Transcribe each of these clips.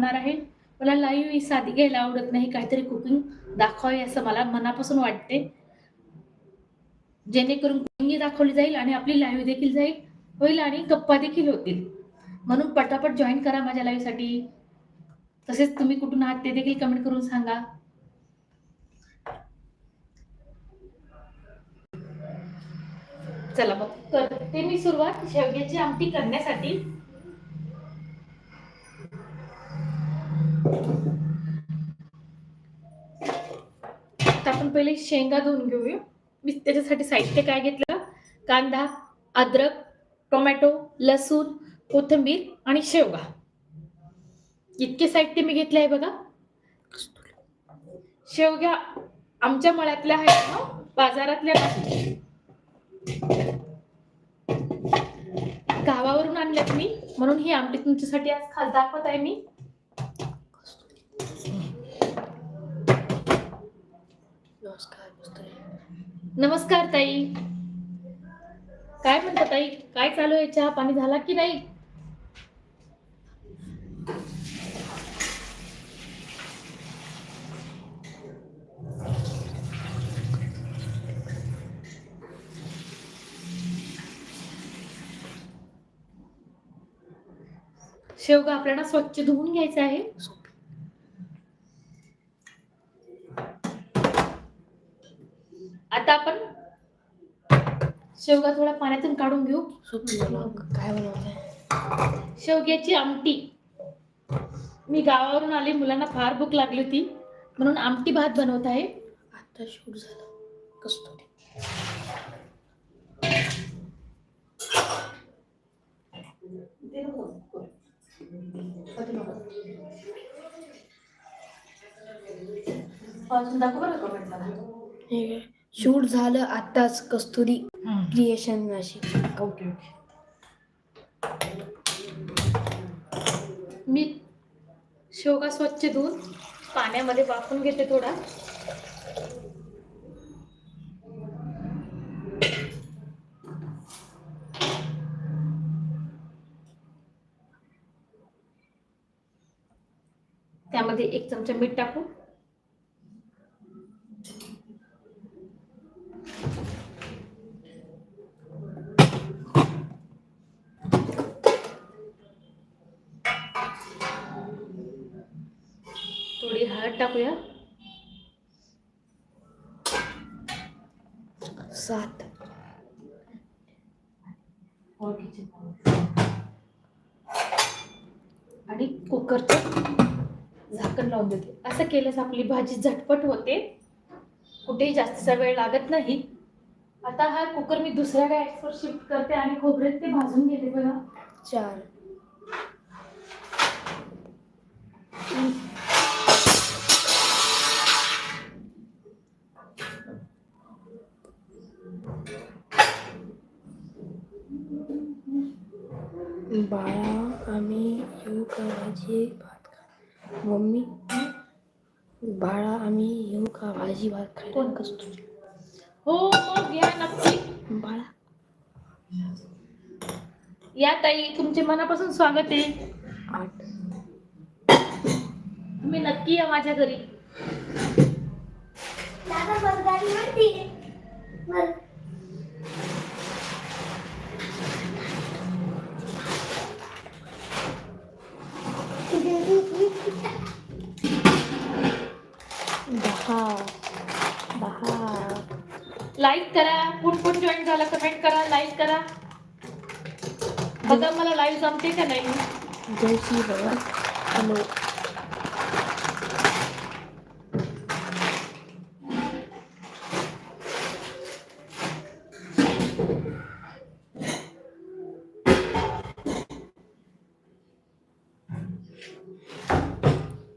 होणार आहे. मला लाईव्ह साधी घ्यायला आवडत नाही काहीतरी कुकिंग दाखवावी असं मला मनापासून वाटते. जेणेकरून कुकिंग दाखवली जाईल आणि आपली लाईव्ह देखील जाईल होईल आणि गप्पा देखील होतील. म्हणून पटापट जॉईन करा माझ्या लाईव्हसाठी तसेच तुम्ही कुठून आहात ते देखील कमेंट करून सांगा. चला मग करते मी सुरुवात. शेवग्याची आमटी करण्यासाठी. आता आपण पहिले शेंगा धुवून घेऊया. मी त्याच्यासाठी साहित्य काय घेतलं? कांदा अद्रक टोमॅटो लसूण कोथिंबीर आणि शेवगा. इतके साहित्य मी घेतले आहे बघा. शेवग्या आमच्या मळ्यातल्या आहेत ना? बाजारातल्या नाही. गावावरून आणल्यात मी. म्हणून ही आमटी तुमच्यासाठी आज खास दाखवत आहे मी. नमस्कार ताई. काय म्हणता ताई? काय चालू आहे? चहा पाणी झाला की नाही? शेवगा आपल्याला स्वच्छ धुवून घ्यायचा आहे. आता आपण शेवगा थोडा पाण्यातून काढून घेऊ. काय बनवलंय शेवग्याची आमटी. मी गावावरून आले मुलांना फार भूक लागली होती. म्हणून आमटी भात बनवत आहे. आता शूट झालं. कस्तुरी दाखव बरं मला. शूट झालं आताच Kasturi creation Nashik. Okay okay. मी शेवगा स्वच्छ धुवून पाण्यामध्ये वाफून घेते थोडा. त्यामध्ये एक चमचा मीठ टाकू थोडी हळद टाकूया सात आणि कुकरचं झाकण लावून देते असं केल्यास आपली भाजी झटपट होते. कुठेही जास्तीचा वेळ लागत नाही. आता हा कुकर मी दुसऱ्या गॅसवर शिफ्ट करते आणि खोबरेत ते भाजून घेते बघा. चार. बाळा आम्ही येऊ का भात खा. मम्मी बाळा आम्ही येऊ का? भाजी भात खायला? कोण? कस्तुरी हो मग या नक्की बाळा. या ताई तुमचे मनापासून स्वागत आहे. आठ. तुम्ही नक्की या माझ्या घरी दहा दहा लाईक करा. कोण कुठ जॉईन झाला कमेंट करा लाईक करा. बघा मला लाईव्ह जमते का नाही? जय श्री भगवान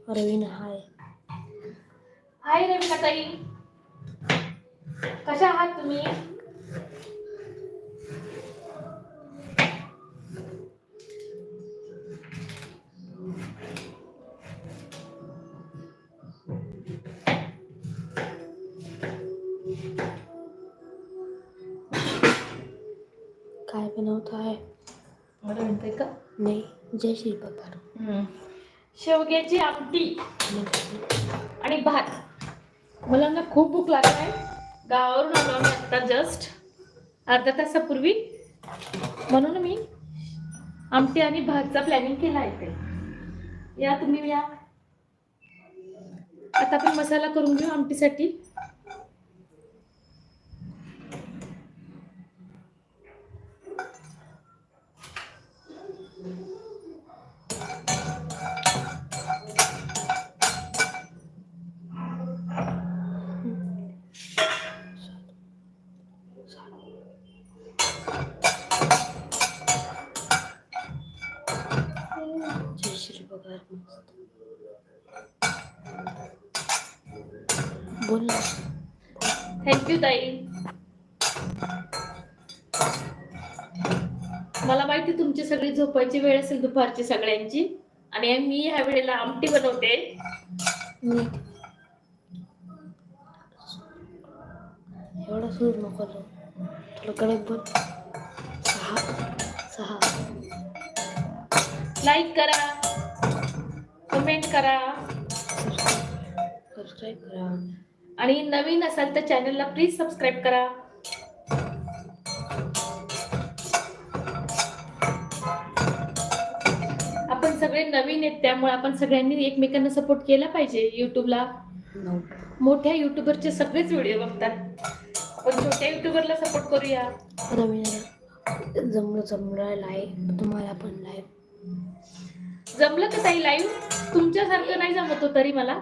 अरविंद हा बनवत आहे. मला म्हणते का? नाही जय श्री भगवान शेवग्याची आमटी आणि भात. मुलांना खूप भूक लागत आहे गावावरून आलो आम्ही आता जस्ट अर्धा तासापूर्वी. म्हणून मी आमटी आणि भातचा प्लॅनिंग केला आहे ते या तुम्ही या. आता आपण मसाला करून घेऊ आमटीसाठी. झोपायची वेळ असेल दुपारची सगळ्यांची. आणि मी ह्या वेळेला आमटी बनवते. एवढा सूर नको कडक सहा. सहा. लाईक करा. कमेंट करा. सबस्क्राईब करा. आणि नवीन असाल तर चॅनलला प्लीज सबस्क्राईब करा. सगळे नवीन आहेत त्यामुळे आपण सगळ्यांनी एकमेकांना सपोर्ट केला पाहिजे युट्यूबला मोठ्या युट्यूबरचे सगळेच व्हिडिओ बघतात. पण छोट्या युट्यूबरला सपोर्ट करूया. रवीना जमलं जमलं लाईव्ह तुम्हाला पण लाईव्ह जमलं का ताई लाईव्ह तुमच्यासारखं नाही जमत हो तरी मला.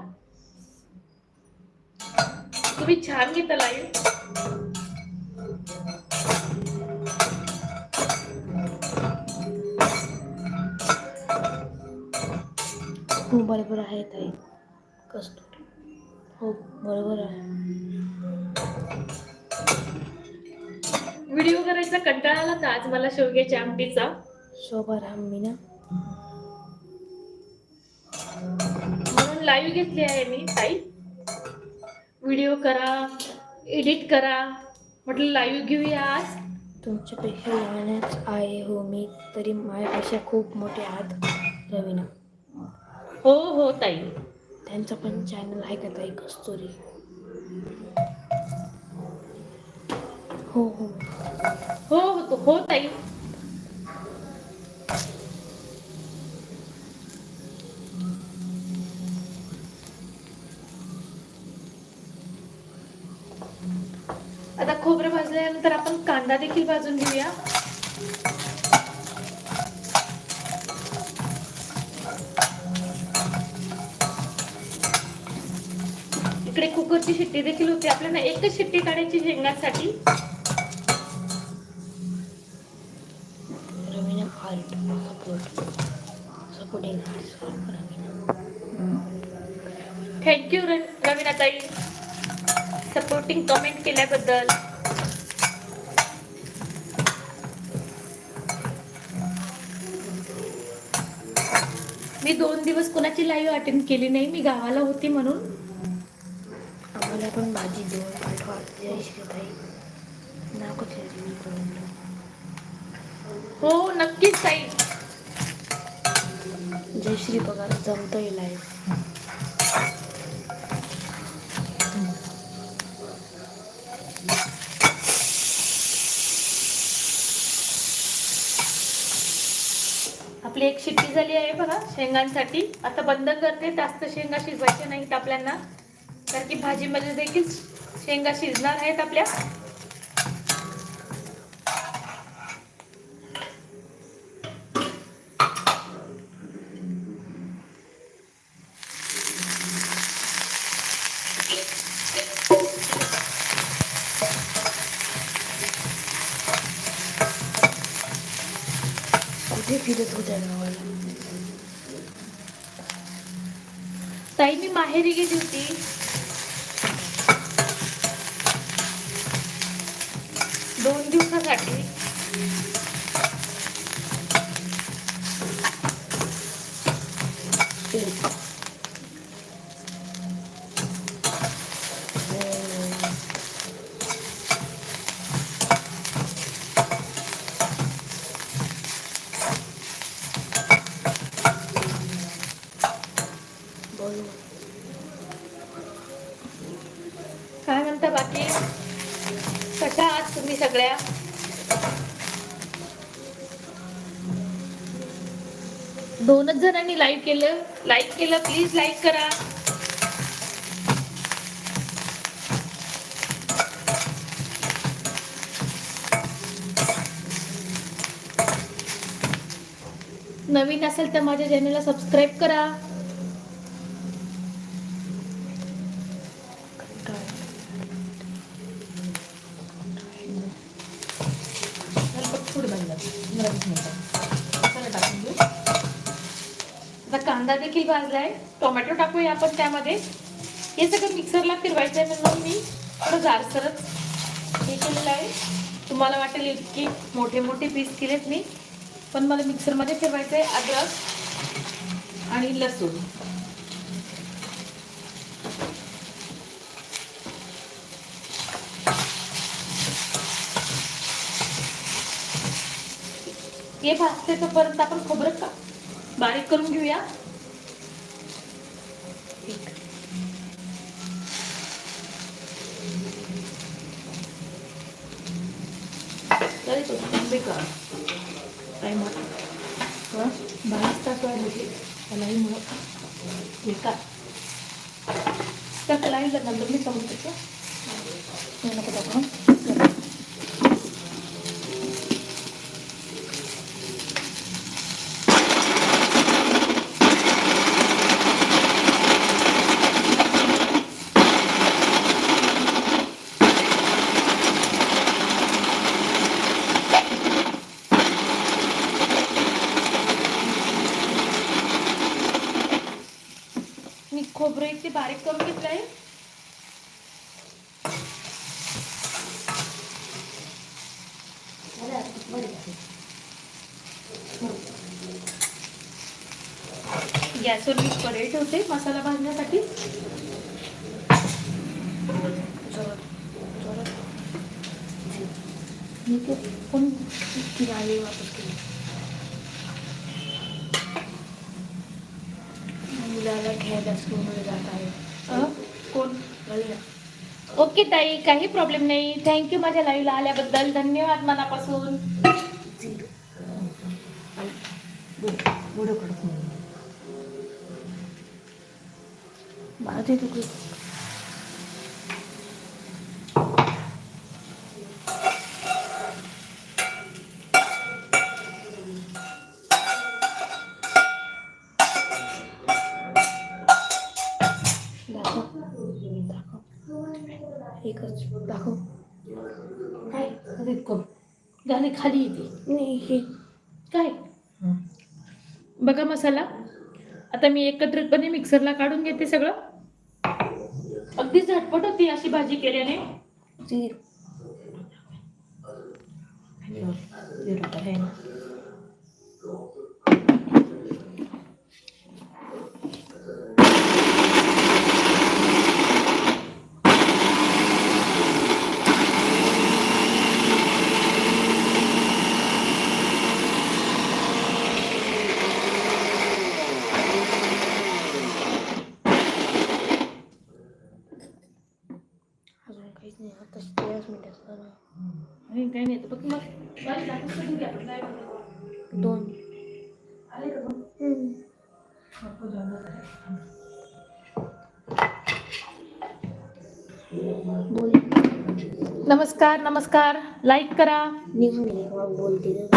तुम्ही छान घेता लाईव्ह हो बरोबर आहे ताई. कस्तुरी. हो बरोबर आहे. व्हिडिओ करायचा कंटाळा आला तर आज मला शेवग्याच्या आमटीचा. शोभा राम मीना म्हणून लाईव्ह घेतली आहे मी ताई. व्हिडिओ करा एडिट करा. म्हटलं लाईव्ह घेऊया आज. तुमच्यापेक्षा लहानच आहे हो मी तरी माझ्यापेक्षा खूप मोठे आहात रवीना. हो हो ताई. त्यांचं पण चॅनल आहे का ताई कस्तुरी हो. हो हो हो हो ताई. आता खोबरं भाजल्यानंतर आपण कांदा देखील भाजून घेऊया. कुकरची शिट्टी देखील होती. आपल्याला एकच शिट्टी काढायची शेंगासाठी Raveena art support supporting arts Raveena. Thank you रवीनाताई. Supporting comment केल्याबद्दल. मी दोन दिवस कोणाची लाईव्ह अटेंड केली नाही. मी गावाला होती म्हणून. आम्हाला पण भाजी देऊन पाठवा नाव करून हो नक्कीच ताई. जय श्री पगार जमतोय लाईव्ह आपली एक शिट्टी झाली आहे बघा शेंगांसाठी. आता बंद करते जास्त शेंगा शिजवायच्या नाहीत आपल्याला कारण की भाजीमध्ये देखील शेंगा शिजणार आहेत आपल्या. कुठे फिरत होत्या गावाला ताई मी माहेरी गेली होती. दोन दिवसासाठी काय म्हणता बाकी कशा आहात तुम्ही सगळ्या? दोनच जणांनी लाईक केलं. लाईक केलं प्लीज लाईक करा. नवीन असेल तर माझ्या चॅनलला सबस्क्राईब करा कंटाळा. फूड बनलं मसाला टाकून घेऊ आता देखील भाजला आहे टोमॅटो टाकूया आपण त्यामध्ये. हे सगळं मिक्सरला फिरवायचं आहे म्हणून मी थोडं जारसरच हे केलेलं आहे. तुम्हाला वाटेल इतकी मोठे मोठे पीस केलेत मी पण मला मिक्सरमध्ये फिरवायचं आहे अद्रक आणि लसूण. हे भाजते तोपर्यंत आपण खोबरं का बारीक करून घेऊया. तरी तो थांबे का टायमात बारीक टाकवाय होते त्यालाही मुळं बेकार त्या कलाईला नंतर मी समजू शकतो हे नको टाकू मी खोबरं इथे बारीक करून घेतलंय गॅसवर मी कढई ठेवते मसाला भाजण्यासाठी. मी ते पण केली. मुलाला स्कूलमध्ये जात आहे. कोण? ओके ताई काही प्रॉब्लेम नाही. थँक्यू माझ्या लाईव्हला आल्याबद्दल. धन्यवाद मनापासून. झिरो आणि बुड बुडं तुकडे दाखव दाखव एकच दाखव काय अरे करू गाणे खाली येते नाही हे काय बघा मसाला. आता मी एकत्रपणे मिक्सरला काढून घेते सगळं. अगदी झटपट होती अशी भाजी केल्याने. झिरो नमस्कार नमस्कार। लाइक करा। निघून बोलते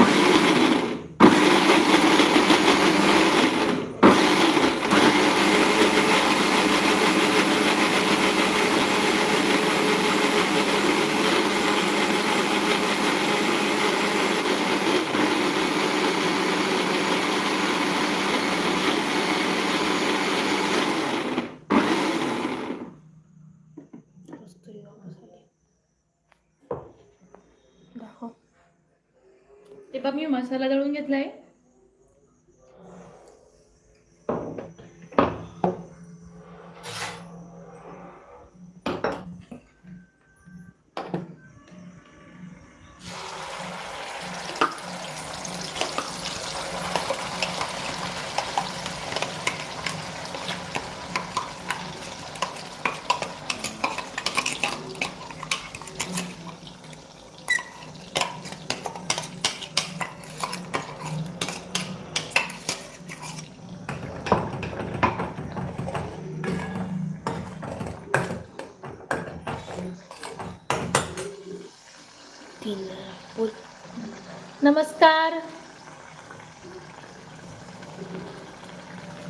मसाला दळून घेतला आहे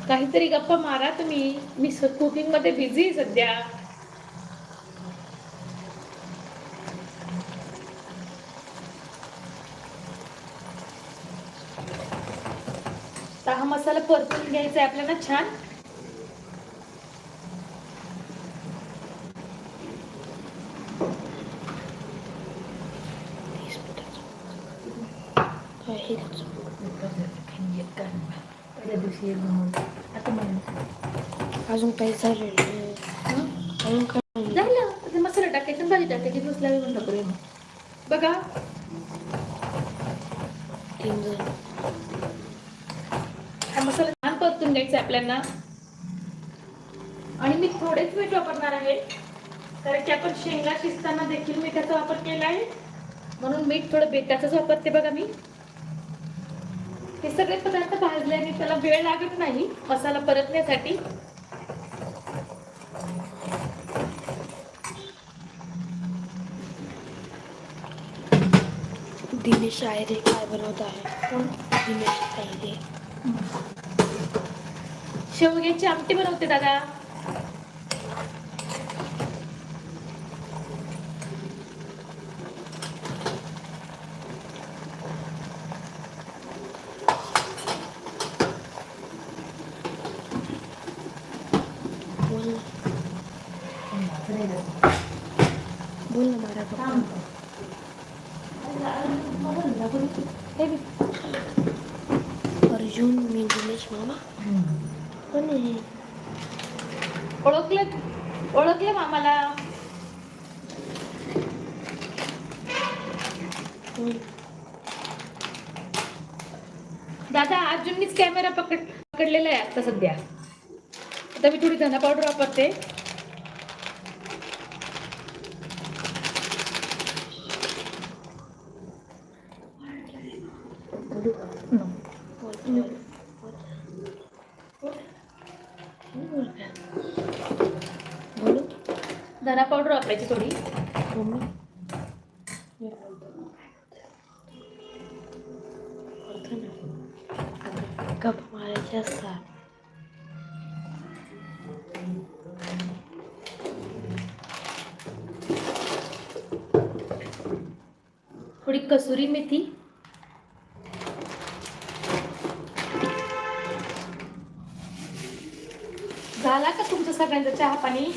काहीतरी गप्पा मारा तुम्ही. मी कुकिंगमध्ये बिझी आहे सध्या. हा मसाला परतून घ्यायचा आहे आपल्याला. छान. हे त्याचं? अजून काही झालेलं नाही. अजून काय झालं. ते मसाला टाकायचा आणि भाजी टाकायची. मसाला बंद करूया मग. बघा. तीन हा मसाला छान परतून घ्यायचा आपल्याला. आणि मी थोडेच मीठ वापरणार आहे. कारण की आपण शेंगा शिजताना देखील मिठाचा वापर केला आहे. म्हणून मीठ थोडं बेताचंच वापरते बघा मी. हे सगळे पदार्थ भाजल्याने त्याला वेळ लागत नाही. मसाला परतण्यासाठी. दिनेश आयरे काय बनवत आहे कोण? दिनेश आयरे शेवग्याची आमटी बनवते दादा बोल ना बोल ना मारा पप्पा हे बघ. अर्जुन मी दिनेश मामा कोण आहे ओळखले ओळखले मामाला दादा अर्जुननीच कॅमेरा पकड पकडलेला आहे आता सध्या. आता मी थोडी धना पावडर वापरते. धना पावडर वापरायची थोडी. गप मारायचे असतात. थोडी कसुरी मेथी. झाला का तुमचं सगळ्यांचं चहा पाणी?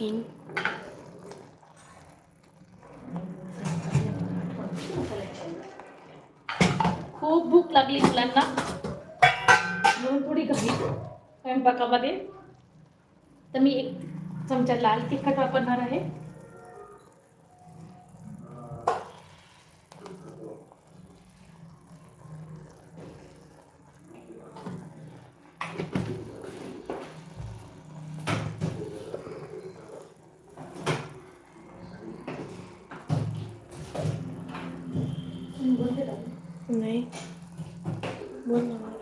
तीन खूप भूक लागली मुलांना. म्हणून थोडी घाई स्वयंपाकामध्ये. तर मी एक चमचा लाल तिखट वापरणार आहे नाही बोल ना मला.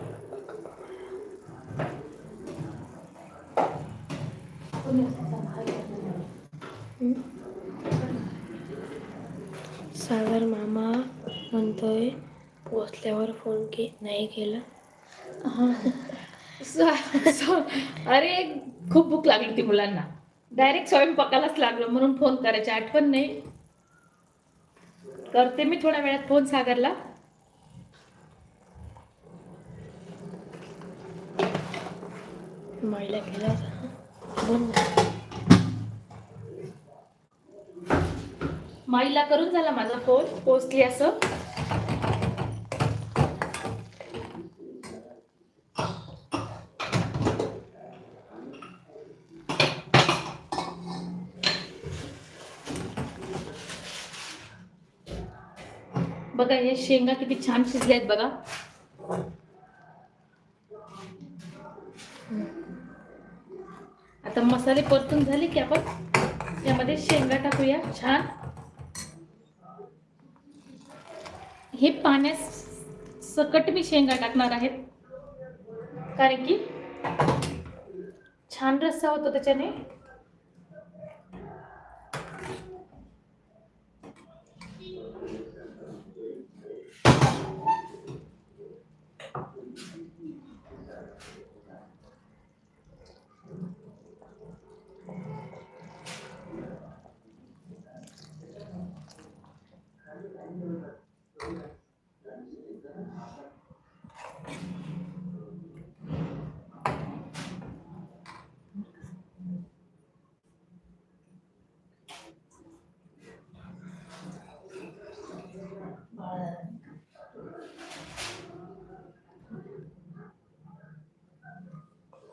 हं? सागर मामा म्हणतोय पोचल्यावर फोन के नाही केला. अरे खूप भूक लागली होती मुलांना. डायरेक्ट स्वयंपाकालाच लागलं म्हणून फोन करायची आठवण नाही. करते मी थोड्या वेळात फोन सागरला. माईला केला. माईला करून झाला माझा फोन. पोचली असं. बघा हे शेंगा किती छान शिजले आहेत बघा. आता मसाले परतून झाले की आपण यामध्ये शेंगा टाकूया. छान. हे पाण्यास सकट मी शेंगा टाकणार आहेत. कारण की छान रस्सा होतो त्याच्याने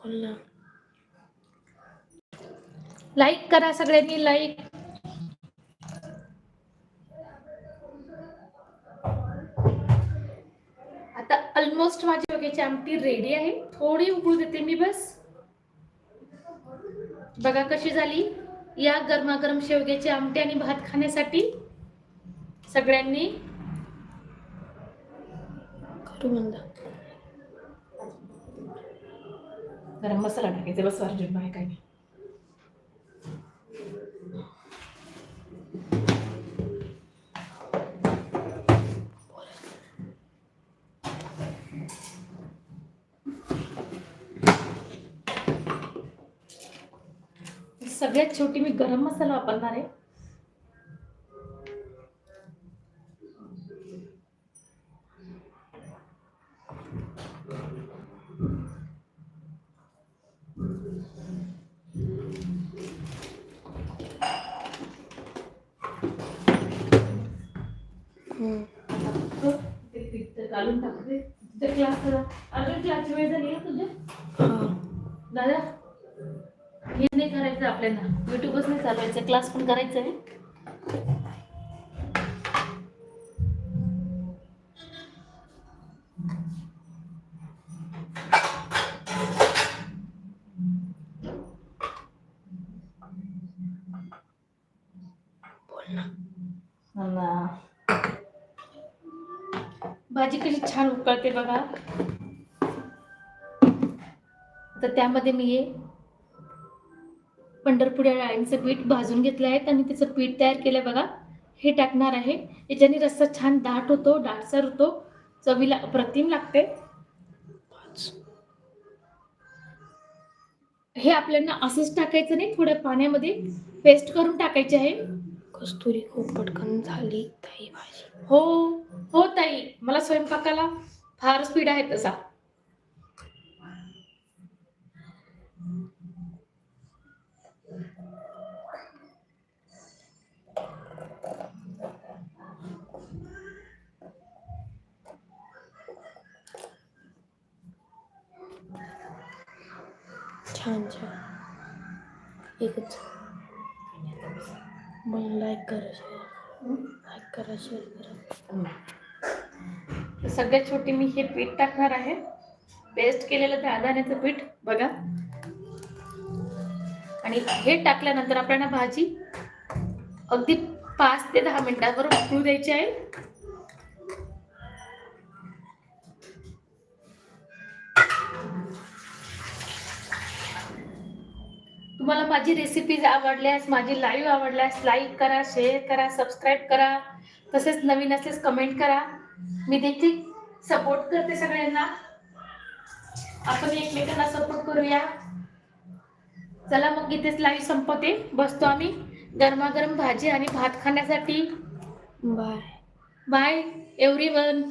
बोल ना लाईक करा सगळ्यांनी लाईक आता ऑलमोस्ट माझी वगैरेची आमटी रेडी आहे. थोडी उकळू देते मी बस. बघा कशी झाली. या गरमागरम शेवग्याची आमटी आणि भात खाण्यासाठी सगळ्यांनी गरम मसाला टाकायचा बस अर्जुन बाय नाही. सगळ्यात शेवटी मी गरम मसाला वापरणार आहे. घालून टाकते. तुझ्या क्लास अजून क्लासची वेळ झाली तुझ्या हा. दादा. हे नाही करायचं आपल्याला. युट्यूबच नाही चालवायचं क्लास पण करायचा आहे भाजी कशी छान उकळते बघा. तर त्यामध्ये मी हे पंढरपुऱ्या डाळींचं पीठ भाजून घेतलं आहे. आणि त्याचं पीठ तयार केलं बघा. हे टाकणार आहे. याच्याने रस्सा छान दाट होतो दाटसर होतो. चवीला अप्रतिम लागते. हे आपल्याला असंच टाकायचं नाही थोड्या पाण्यामध्ये पेस्ट करून टाकायचे आहे. कस्तुरी खूप पटकन झाली ताई भाजी. हो हो ताई. मला स्वयंपाकाला फार स्पीड आहे तसा. छान छान एकच. मला लाईक करा शेअर लाईक करा शेअर करा. सगळ्यात छोटी मी हे पीठ टाकणार आहे. पेस्ट केलेलं त्या दाण्याचं पीठ बघा. आणि हे टाकल्यानंतर आपल्याला भाजी अगदी पाच ते दहा मिनिटांवर उकळू द्यायची आहे. तुम्हाला माझी रेसिपीज आवडल्यास माझी लाईव्ह आवडल्यास लाईक करा शेअर करा सबस्क्राईब करा. तसेच नवीन असल्यास कमेंट करा. मी देखील सपोर्ट करते सगळ्यांना. आपण एकमेकांना सपोर्ट करूया. चला मग इथेच लाईव्ह संपवते. बसतो आम्ही. गरमागरम भाजी आणि भात खाण्यासाठी. Bye bye every one